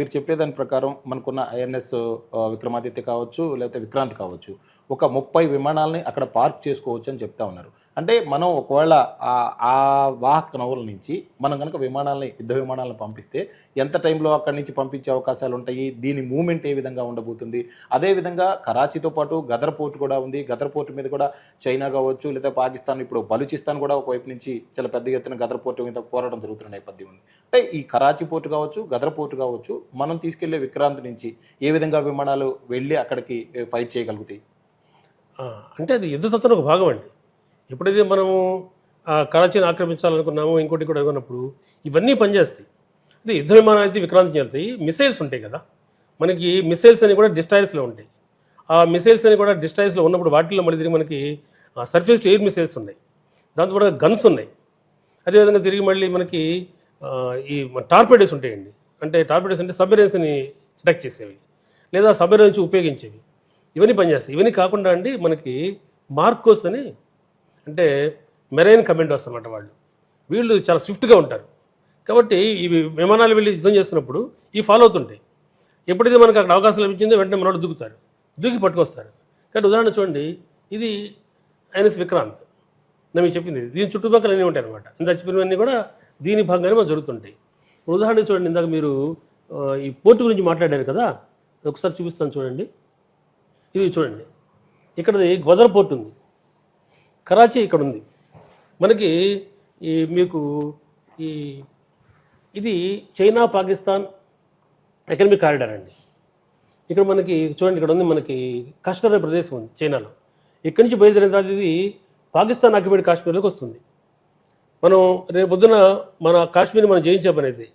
మీరు చెప్పేదాని ప్రకారం మనకున్న ఐఎన్ఎస్ విక్రమాదిత్య కావచ్చు లేకపోతే విక్రాంత్ కావచ్చు ఒక ముప్పై విమానాలని అక్కడ పార్క్ చేసుకోవచ్చు అని చెప్తా ఉన్నారు. అంటే మనం ఒకవేళ ఆ వాహక నౌల నుంచి మనం కనుక విమానాలని యుద్ధ విమానాలను పంపిస్తే ఎంత టైంలో అక్కడి నుంచి పంపించే అవకాశాలు ఉంటాయి? దీని మూమెంట్ ఏ విధంగా ఉండబోతుంది? అదేవిధంగా కరాచీతో పాటు గదర్ పోర్ట్ కూడా ఉంది. గదర్ పోర్ట్ మీద కూడా చైనా కావచ్చు లేదా పాకిస్తాన్ ఇప్పుడు బలూచిస్తాన్ కూడా ఒకవైపు నుంచి చాలా పెద్ద ఎత్తున గదర్ పోర్ట్ మీద పోరాటం జరుగుతున్న నేపథ్యం ఉంది. అంటే ఈ కరాచీ పోర్ట్ కావచ్చు గదర్ పోర్ట్ కావచ్చు మనం తీసుకెళ్ళే విక్రాంతి నుంచి ఏ విధంగా విమానాలు వెళ్ళి అక్కడికి ఫైట్ చేయగలుగుతాయి? అంటే అది యుద్ధతత్వం ఒక భాగం అండి. ఎప్పుడైతే మనము ఆ కరాచీని ఆక్రమించాలనుకున్నామో ఇంకోటి కూడా అనుకున్నప్పుడు ఇవన్నీ పనిచేస్తాయి. అదే యుద్ధ విమానాలు అయితే విక్రాంతి చెల్తాయి మిసైల్స్ ఉంటాయి కదా. మనకి మిసైల్స్ అని కూడా డిస్టైల్స్లో ఉంటాయి. ఆ మిసైల్స్ అని కూడా డిస్టైల్స్లో ఉన్నప్పుడు వాటిల్లో మళ్ళీ తిరిగి మనకి సర్ఫేస్ టు ఎయిర్ మిసైల్స్ ఉన్నాయి. దాంతో కూడా గన్స్ ఉన్నాయి. అదేవిధంగా తిరిగి మళ్ళీ మనకి ఈ టార్పెడేస్ ఉంటాయండి. అంటే టార్పెడేస్ అంటే సబ్మెరైన్స్ని అటాక్ చేసేవి. లేదా సబ్మెరైన్స్ ఉపయోగించేవి. ఇవన్నీ పనిచేస్తాయి. ఇవన్నీ కాకుండా అండి మనకి మార్కోస్ అని అంటే మెరైన్ కమాండోస్ అన్నమాట వాళ్ళు. వీళ్ళు చాలా స్విఫ్ట్గా ఉంటారు. కాబట్టి ఇవి విమానాలు వెళ్ళి యుద్ధం చేస్తున్నప్పుడు ఇవి ఫాలో అవుతుంటాయి. ఎప్పుడైతే మనకు అక్కడ అవకాశం లభించిందో వెంటనే మనోడు దూకుతారు దూకి పట్టుకొస్తారు కానీ ఉదాహరణ చూడండి. ఇది ఐఎన్ఎస్ విక్రాంత్. నేను మీకు చెప్పింది. దీని చుట్టుపక్కల అన్నీ ఉంటాయి అనమాట ఇందాక చెప్పినవన్నీ కూడా దీని భాగంగానే మనం జరుగుతుంటాయి. ఉదాహరణ చూడండి. ఇందాక మీరు ఈ పోర్టు గురించి మాట్లాడారు కదా? ఒకసారి చూపిస్తాను చూడండి. ఇది చూడండి. ఇక్కడది గోదావరి పోర్ట్ ఉంది. కరాచీ ఇక్కడ ఉంది మనకి ఈ మీకు ఈ ఇది చైనా పాకిస్తాన్ ఎకనమిక్ కారిడార్ అండి. ఇక్కడ మనకి చూడండి ఇక్కడ ఉంది మనకి కాశ్మీర్ అనే ప్రదేశం ఉంది చైనాలో. ఇక్కడి నుంచి బయలుదేరిన తర్వాత ఇది పాకిస్తాన్ ఆక్యుపైడ్ కాశ్మీర్లోకి వస్తుంది. మనం రేపు పొద్దున మన కాశ్మీర్ మనం జయించే పని అయితే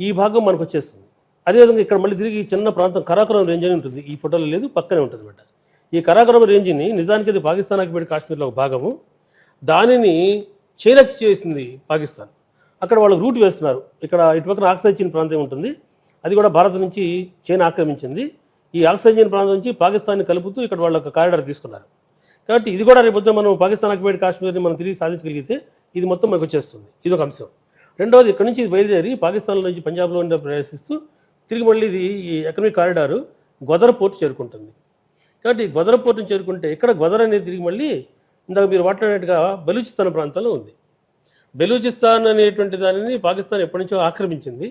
ఈ భాగం మనకు వచ్చేస్తుంది. అదేవిధంగా ఇక్కడ మళ్ళీ తిరిగి చిన్న ప్రాంతం కరాకురం రేంజ్ అని ఉంటుంది. ఈ ఫోటోలో లేదు పక్కనే ఉంటుంది అనమాట ఈ కరాకురం రేంజ్ని నిజానికి అది పాకిస్తాన్ ఆక్యుపైడ్ కాశ్మీర్లో ఒక భాగము. దానిని చైనాకి చేసింది పాకిస్తాన్. అక్కడ వాళ్ళు రూట్ వేస్తున్నారు. ఇక్కడ ఇటుపక్కన ఆక్సైచిన్ ప్రాంతం ఉంటుంది. అది కూడా భారత్ నుంచి చైనా ఆక్రమించింది. ఈ ఆక్సైచిన్ ప్రాంతం నుంచి పాకిస్తాన్ని కలుపుతూ ఇక్కడ వాళ్ళు ఒక కారిడార్ తీసుకున్నారు. కాబట్టి ఇది కూడా రేపు మనం పాకిస్తాన్ ఆక్యుపైడ్ కాశ్మీర్ని మనం తిరిగి సాధించగలిగితే ఇది మొత్తం మనకు వచ్చేస్తుంది. ఇది ఒక అంశం. రెండవది ఇక్కడ నుంచి ఇది బయలుదేరి పాకిస్తాన్ నుంచి పంజాబ్లో ఉండే ప్రవేశిస్తూ తిరిగి మళ్ళీ ఇది ఈ ఎకనమిక్ కారిడారు గోదర్ పోర్ట్ చేరుకుంటుంది. కాబట్టి ఈ గొదర చేరుకుంటే ఇక్కడ గొదర అనేది తిరిగి మళ్ళీ ఇందాక మీరు మాట్లాడినట్టుగా బెలూచిస్తాన్ ప్రాంతంలో ఉంది. బెలూచిస్తాన్ అనేటువంటి దానిని పాకిస్తాన్ ఎప్పటి నుంచో ఆక్రమించింది.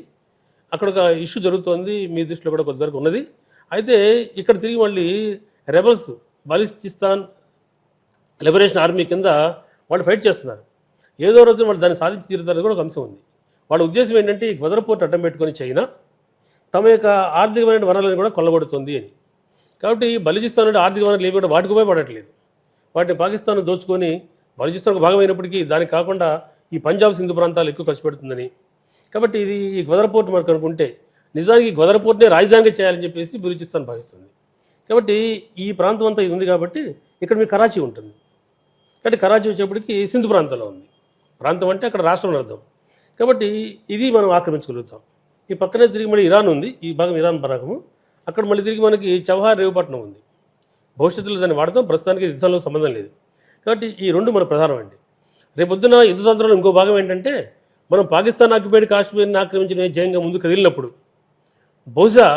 అక్కడ ఒక ఇష్యూ జరుగుతోంది. మీ దృష్టిలో కూడా కొంతవరకు ఉన్నది. అయితే ఇక్కడ తిరిగి మళ్ళీ రెబల్స్ బలిచిస్తాన్ లిబరేషన్ ఆర్మీ కింద వాళ్ళు ఫైట్ చేస్తున్నారు. ఏదో రోజు వాళ్ళు దాన్ని సాధించి తీరుతారని కూడా ఒక అంశం ఉంది. వాళ్ళ ఉద్దేశం ఏంటంటే ఈ గొదర పోర్ట్ అడ్డం పెట్టుకొని చైనా తమ యొక్క ఆర్థికమైన వనరులను కూడా కొల్లగొడుతుంది అని. కాబట్టి బలిచిస్తాన్ అంటే ఆర్థిక వనరులు ఏవి కూడా వాటికి ఉపయోగపడట్లేదు. వాటిని పాకిస్తాన్ దోచుకొని బలిచిస్తాన్ భాగమైనప్పటికీ దానికి కాకుండా ఈ పంజాబ్ సింధు ప్రాంతాలు ఎక్కువ ఖర్చు పెడుతుందని. కాబట్టి ఇది ఈ గొదరపోర్ట్ మనకు అనుకుంటే నిజానికి ఈ గొదర రాజధానిగా చేయాలని చెప్పేసి బలూచిస్తాన్ భావిస్తుంది. కాబట్టి ఈ ప్రాంతం అంతా ఇది ఉంది కాబట్టి ఇక్కడ మీకు కరాచీ ఉంటుంది. కాబట్టి కరాచీ వచ్చేప్పటికి సింధు ప్రాంతంలో ఉంది. ప్రాంతం అంటే అక్కడ రాష్ట్రం అర్థం. కాబట్టి ఇది మనం ఆక్రమించగలుగుతాం ఈ పక్కనే తిరిగి మళ్ళీ ఇరాన్ ఉంది. ఈ భాగం ఇరాన్ భాగము అక్కడ మళ్ళీ తిరిగి మనకి చవహార్ రేవుపట్నం ఉంది. భవిష్యత్తులో దాన్ని వాడతాం ప్రస్తుతానికి యుద్ధంలో సంబంధం లేదు. కాబట్టి ఈ రెండు మన ప్రధానం అండి రేపొద్దున యుద్ధతంత్రంలో ఇంకో భాగం ఏంటంటే మనం పాకిస్తాన్ ఆక్యుపైడ్ కాశ్మీర్ని ఆక్రమించిన జయంగా ముందు కదిలినప్పుడు. బహుశా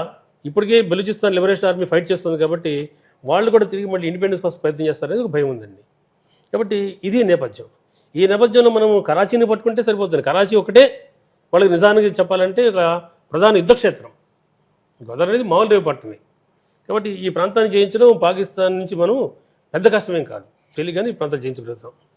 ఇప్పటికే బెలూచిస్తాన్ లిబరేషన్ ఆర్మీ ఫైట్ చేస్తుంది కాబట్టి వాళ్ళు కూడా తిరిగి మళ్ళీ ఇండిపెండెన్స్ కోసం ప్రయత్నం చేస్తారనేది ఒక భయం ఉందండి. కాబట్టి ఇది నేపథ్యం. ఈ నేపథ్యంలో మనం కరాచీని పట్టుకుంటే సరిపోతుంది. కరాచీ ఒకటే వాళ్ళకి నిజానికి చెప్పాలంటే ఒక ప్రధాన యుద్ధక్షేత్రం. గోదావరి అనేది మామూలు రేవు పట్టణమే కాబట్టి ఈ ప్రాంతాన్ని జయించడం పాకిస్తాన్ నుంచి మనం పెద్ద కష్టమేం కాదు. తెలియగానే ఈ ప్రాంతాన్ని జయించగలుగుతాం.